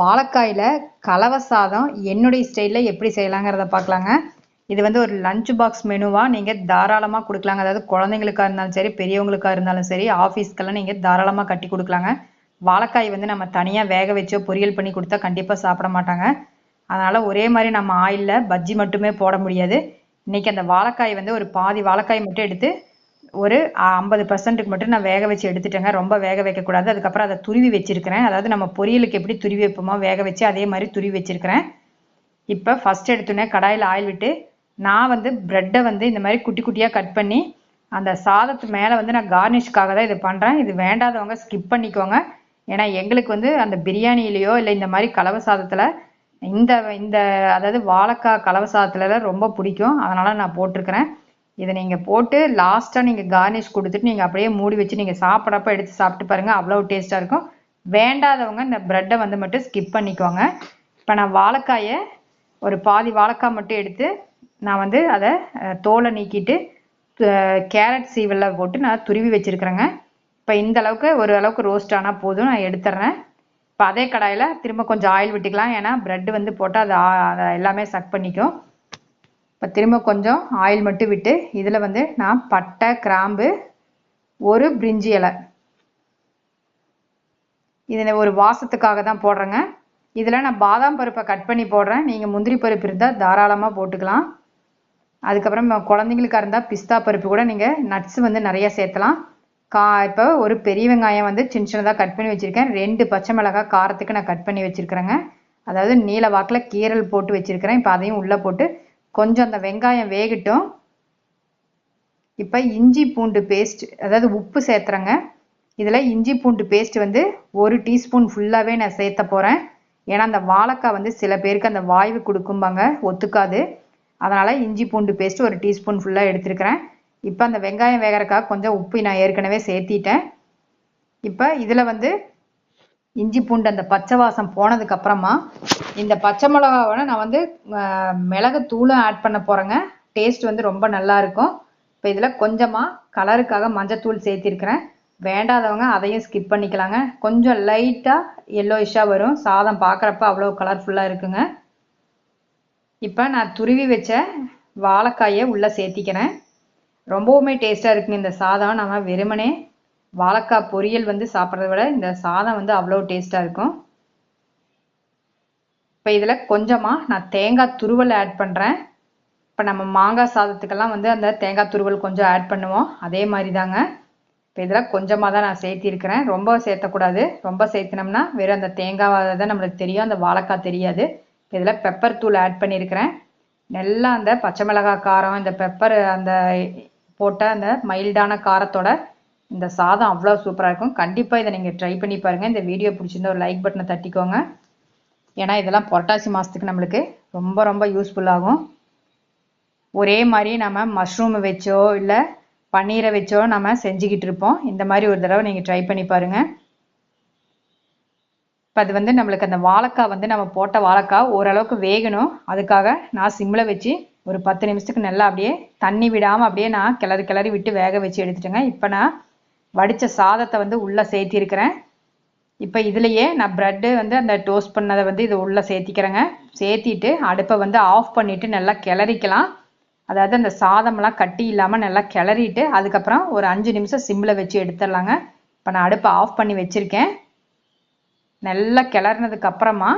வாழைக்காயில் கலவை சாதம் என்னுடைய ஸ்டைலில் எப்படி செய்யலாங்கிறத பார்க்கலாங்க. இது வந்து ஒரு லஞ்ச் பாக்ஸ் மெனுவாக நீங்கள் தாராளமாக கொடுக்கலாங்க. அதாவது குழந்தைங்களுக்காக இருந்தாலும் சரி பெரியவங்களுக்காக இருந்தாலும் சரி ஆஃபீஸ்க்கெல்லாம் நீங்கள் தாராளமாக கட்டி கொடுக்கலாங்க. வாழைக்காய் வந்து நம்ம தனியாக வேக வச்சோ பொரியல் பண்ணி கொடுத்தா கண்டிப்பாக சாப்பிட மாட்டாங்க. அதனால் ஒரே மாதிரி நம்ம ஆயிலில் பஜ்ஜி மட்டுமே போட முடியாது. இன்றைக்கி அந்த வாழைக்காய் வந்து ஒரு பாதி வாழைக்காய் மட்டும் எடுத்து ஒரு ஐம்பது பர்சன்ட்டுக்கு மட்டும் நான் வேக வச்சு எடுத்துட்டேங்க. ரொம்ப வேக வைக்கக்கூடாது. அதுக்கப்புறம் அதை துருவி வச்சிருக்கிறேன். அதாவது நம்ம பொரியலுக்கு எப்படி துருவி வைப்போமோ வேக வச்சு அதே மாதிரி துருவி வச்சிருக்கிறேன். இப்போ ஃபஸ்ட் எடுத்தோடனே கடாயில் ஆயில் விட்டு நான் வந்து ப்ரெட்டை வந்து இந்த மாதிரி குட்டி குட்டியாக கட் பண்ணி அந்த சாதத்து மேலே வந்து நான் கார்னிஷ்காக தான் இது பண்ணுறேன் இது வேண்டாதவங்க ஸ்கிப் பண்ணிக்கோங்க. ஏன்னா எங்களுக்கு வந்து அந்த பிரியாணியிலையோ இல்லை இந்த மாதிரி கலவை சாதத்தில் இந்த இந்த அதாவது வாழைக்காய் கலவை சாதத்துலலாம் ரொம்ப பிடிக்கும். அதனால் நான் போட்டிருக்கிறேன். இதை நீங்கள் போட்டு லாஸ்ட்டாக நீங்கள் கார்னிஷ் கொடுத்துட்டு நீங்கள் அப்படியே மூடி வச்சு நீங்கள் சாப்பிட்றப்ப எடுத்து சாப்பிட்டு பாருங்கள் அவ்வளோ டேஸ்ட்டாக இருக்கும். வேண்டாதவங்க இந்த ப்ரெட்டை வந்து மட்டும் ஸ்கிப் பண்ணிக்கோங்க. இப்போ நான் வாழைக்காயை ஒரு பாதி வாழைக்காய் மட்டும் எடுத்து நான் வந்து அதை தோலை நீக்கிட்டு கேரட் சீவலில் போட்டு நான் துருவி வச்சுருக்குறேங்க. இப்போ இந்த அளவுக்கு ஒரு அளவுக்கு ரோஸ்ட் ஆனால் போதும். நான் எடுத்துட்றேன் இப்போ அதே கடாயில் திரும்ப கொஞ்சம் ஆயில் விட்டுக்கலாம். ஏன்னா ப்ரெட்டு வந்து போட்டால் அது அதை எல்லாமே சக் பண்ணிக்கும். இப்போ திரும்ப கொஞ்சம் ஆயில் மட்டும் விட்டு இதில் வந்து நான் பட்டை கிராம்பு ஒரு பிரிஞ்சி இலை. இதில் ஒரு வாசத்துக்காக தான் போடுறேங்க. இதில் நான் பாதாம் பருப்பை கட் பண்ணி போடுறேன். நீங்கள் முந்திரி பருப்பு இருந்தால் தாராளமாக போட்டுக்கலாம். அதுக்கப்புறம் குழந்தைங்களுக்காக இருந்தால் பிஸ்தா பருப்பு கூட நீங்கள் நட்ஸ் வந்து நிறைய சேர்த்தலாம். கா இப்போ ஒரு பெரிய வெங்காயம் வந்து சின்ன சின்னதாக கட் பண்ணி வச்சுருக்கேன். ரெண்டு பச்சை மிளகாய் காரத்துக்கு நான் கட் பண்ணி வச்சுருக்கிறேங்க. அதாவது நீல வாக்கில் கீரல் போட்டு வச்சுருக்கிறேன். இப்போ அதையும் உள்ளே போட்டு கொஞ்சம் அந்த வெங்காயம் வேகட்டும். இப்போ இஞ்சி பூண்டு பேஸ்ட் அதாவது உப்பு சேர்த்துறேங்க. இதில் இஞ்சி பூண்டு பேஸ்ட் வந்து ஒரு டீஸ்பூன் ஃபுல்லாகவே நான் சேர்த்த போகிறேன் ஏன்னா அந்த வாழைக்காய் வந்து சில பேருக்கு அந்த வாய்வு கொடுக்கும்பாங்க ஒத்துக்காது. அதனால் இஞ்சி பூண்டு பேஸ்ட் ஒரு டீஸ்பூன் ஃபுல்லாக எடுத்துருக்கிறேன். இப்போ அந்த வெங்காயம் வேகிறக்காக கொஞ்சம் உப்பு நான் ஏற்கனவே சேர்த்திட்டேன். இப்போ இதில் வந்து இஞ்சி பூண்டு அந்த பச்சை வாசம் போனதுக்கு அப்புறமா இந்த பச்சை மிளகாவோட நான் வந்து மிளகு தூளும் ஆட் பண்ண போகிறேங்க டேஸ்ட் வந்து ரொம்ப நல்லா இருக்கும். இப்போ இதில் கொஞ்சமாக கலருக்காக மஞ்சத்தூள் சேர்த்திருக்கிறேன். வேண்டாதவங்க அதையும் ஸ்கிப் பண்ணிக்கலாங்க. கொஞ்சம் லைட்டாக எல்லோயிஷாக வரும். சாதம் பார்க்குறப்ப அவ்வளோ கலர்ஃபுல்லாக இருக்குங்க. இப்போ நான் துருவி வச்ச வாழைக்காயை உள்ளே சேர்த்திக்கிறேன். ரொம்பவுமே டேஸ்ட்டாக இருக்குங்க இந்த சாதம். நம்ம வெறுமனே வாழைக்காய் பொரியல் வந்து சாப்பிட்றத விட இந்த சாதம் வந்து அவ்வளோ டேஸ்ட்டாக இருக்கும். இப்போ இதில் கொஞ்சமாக நான் தேங்காய் துருவல் ஆட் பண்ணுறேன் இப்போ நம்ம மாங்காய் சாதத்துக்கெல்லாம் வந்து அந்த தேங்காய் துருவல் கொஞ்சம் ஆட் பண்ணுவோம். அதே மாதிரி தாங்க இப்போ இதில் கொஞ்சமாக தான் நான் சேர்த்திருக்கிறேன் ரொம்ப சேர்த்தக்கூடாது. ரொம்ப சேர்த்தினோம்னா வெறும் அந்த தேங்காய் தான் நம்மளுக்கு தெரியும். அந்த வாழைக்காய் தெரியாது. இதில் பெப்பர் தூள் ஆட் பண்ணியிருக்கிறேன். நல்லா அந்த பச்சை மிளகாய் காரம் இந்த பெப்பர் அந்த போட்ட அந்த மைல்டான காரத்தோட இந்த சாதம் அவ்வளோ சூப்பராக இருக்கும். கண்டிப்பாக இதை நீங்கள் ட்ரை பண்ணி பாருங்கள் இந்த வீடியோ பிடிச்சிருந்தா ஒரு லைக் பட்டனை தட்டிக்கோங்க. ஏன்னா இதெல்லாம் புரட்டாசி மாதத்துக்கு நம்மளுக்கு ரொம்ப ரொம்ப யூஸ்ஃபுல்லாகும் ஒரே மாதிரி நம்ம மஷ்ரூம் வச்சோ இல்லை பன்னீரை வச்சோ நம்ம செஞ்சுக்கிட்டு இருப்போம். இந்த மாதிரி ஒரு தடவை நீங்கள் ட்ரை பண்ணி பாருங்கள் இப்போ அது வந்து நம்மளுக்கு அந்த வாழைக்காய் வந்து நம்ம போட்ட வாழைக்காய் ஓரளவுக்கு வேகணும். அதுக்காக நான் சிம்மில் வச்சு ஒரு பத்து நிமிஷத்துக்கு நல்லா அப்படியே தண்ணி விடாமல் அப்படியே நான் கிளறி கிளறி விட்டு வேக வச்சு எடுத்துட்டேங்க. இப்போ நான் வடித்த சாதத்தை வந்து உள்ளே சேர்த்திருக்கிறேன். இப்போ இதுலேயே நான் ப்ரெட்டு வந்து அந்த டோஸ்ட் பண்ணதை வந்து இது உள்ளே சேர்த்திக்கிறேங்க. சேர்த்திட்டு அடுப்பை வந்து ஆஃப் பண்ணிவிட்டு நல்லா கிளறிக்கலாம். அதாவது அந்த சாதமெல்லாம் கட்டி இல்லாமல் நல்லா கிளறிட்டு அதுக்கப்புறம் ஒரு அஞ்சு நிமிஷம் சிம்மில் வச்சு எடுத்துடலாங்க. இப்போ நான் அடுப்பை ஆஃப் பண்ணி வச்சுருக்கேன். நல்லா கிளறினதுக்கு அப்புறமா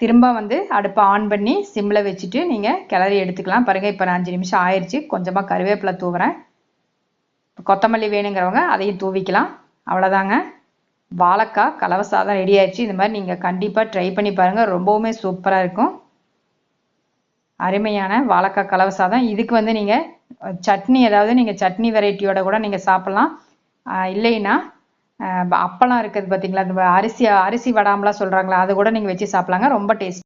திரும்ப வந்து அடுப்பை ஆன் பண்ணி சிம்மில் வச்சுட்டு நீங்கள் கிளறி எடுத்துக்கலாம். பாருங்கள் இப்போ நான் அஞ்சு நிமிஷம் ஆயிடுச்சு கொஞ்சமாக கருவேப்பிலை தூவுறேன். கொத்தமல்லி வேணுங்கிறவங்க அதையும் தூவிக்கலாம். அவ்வளோதாங்க வாழைக்காய் கலவை சாதம் ரெடி ஆயிடுச்சு. இந்த மாதிரி நீங்கள் கண்டிப்பாக ட்ரை பண்ணி பாருங்கள் ரொம்பவுமே சூப்பராக இருக்கும். அருமையான வாழைக்காய் கலவை சாதம் இதுக்கு வந்து நீங்கள் சட்னி ஏதாவது நீங்கள் சட்னி வெரைட்டியோட கூட நீங்கள் சாப்பிட்லாம். இல்லைன்னா அப்பளம் இருக்குது பார்த்தீங்களா அந்த அரிசி அரிசி வடாமலாம் சொல்கிறாங்களா அது கூட நீங்கள் வச்சு சாப்பிட்லாங்க. ரொம்ப டேஸ்ட்